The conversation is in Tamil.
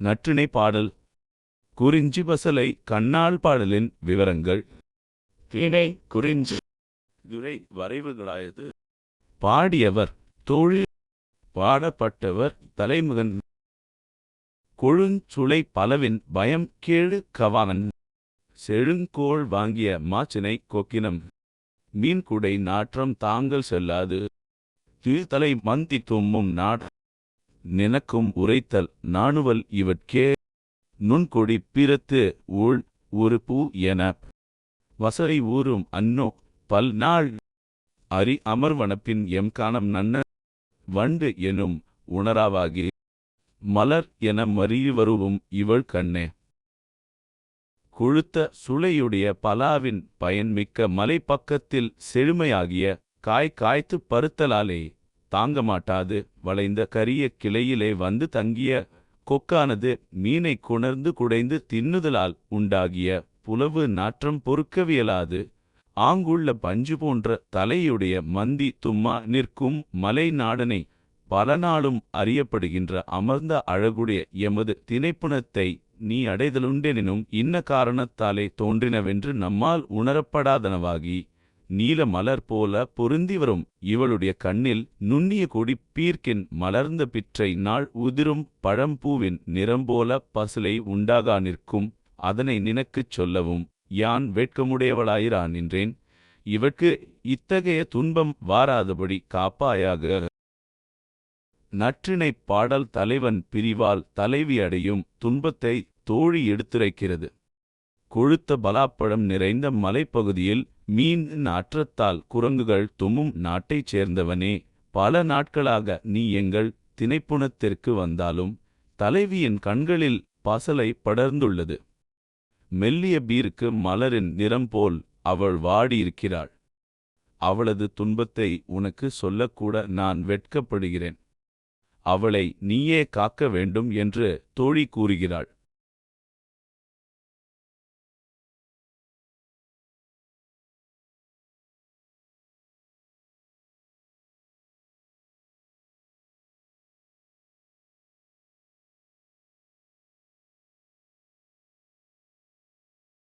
நற்றிணை பாடல். குறிஞ்சி பசலை கண்ணாள் பாடலின் விவரங்கள். திணை குறிஞ்சி. துரை வரைவுகளாயது. பாடியவர் தோழி பாடப்பட்டவர் தலைமுகன். கொழுஞ்சுளை பலவின் பயம் கேழு கவான் செழுங்கோள் வாங்கிய மாச்சினை கொக்கினம். மீன்குடை நாற்றம் தாங்கள் செல்லாது. திருத்தலை மந்தி தும்மும் நாட் நினக்கும் உரைத்தல் நாணுவல் இவற்கே. நுண்கொடி பிறத்து ஊழ் ஒரு பூ என. வசரை ஊறும் அன்னோ பல் நாள். அரி அமர்வனப்பின் எம் காணம் நன்ன. வண்டு எனும் உணராவாகி. மலர் என மறியுவருவும் இவள் கண்ணே. கொழுத்த சுளையுடைய பலாவின் பயன்மிக்க மலைப்பக்கத்தில் செழுமையாகிய காய் காய்த்து பருத்தலாலே. தாங்கமாட்டாது. வளைந்த கரிய கிளையிலே வந்து தங்கிய கொக்கானது மீனை குணர்ந்து குடைந்து தின்னுதலால் உண்டாகிய புலவு நாற்றம் பொறுக்கவியலாது. ஆங்குள்ள பஞ்சு போன்ற தலையுடைய மந்தி தும்மா நிற்கும் மலை நாடனை பல நாளும் அறியப்படுகின்ற அமர்ந்த அழகுடைய எமது திணைப்புணத்தை நீ அடைதலுண்டெனினும் இன்ன காரணத்தாலே தோன்றினவென்று நம்மால் உணரப்படாதனவாகி நீல மலர் போல பொருந்தி வரும். இவளுடைய கண்ணில் நுண்ணிய கொடி பீர்க்கின் மலர்ந்த பிற்றை நாள் உதிரும் பழம்பூவின் நிறம்போல பசுலை உண்டாகா நிற்கும். அதனை நினக்குச் சொல்லவும் யான் வெட்கமுடையவளாயிரா நின்றேன் இவற்கு இத்தகைய துன்பம் வாராதபடி காப்பாயாக. நற்றிணைப் பாடல் தலைவன் பிரிவால் தலைவி அடையும் துன்பத்தை தோழி எடுத்துரைக்கிறது. கொழுத்த பலாப்பழம் நிறைந்த மலைப்பகுதியில் மீன் நாற்றத்தால் குரங்குகள் தும்மும் நாட்டைச் சேர்ந்தவனே. பல நாட்களாக நீ எங்கள் திணைப்புணத்திற்கு வந்தாலும் தலைவியின் கண்களில் பசலை படர்ந்துள்ளது. மெல்லிய பீருக்கு மலரின் நிறம் போல் அவள் வாடியிருக்கிறாள். அவளது துன்பத்தை உனக்கு சொல்லக்கூட நான் வெட்கப்படுகிறேன். அவளை நீயே காக்க வேண்டும் என்று தோழி கூறுகிறாள்.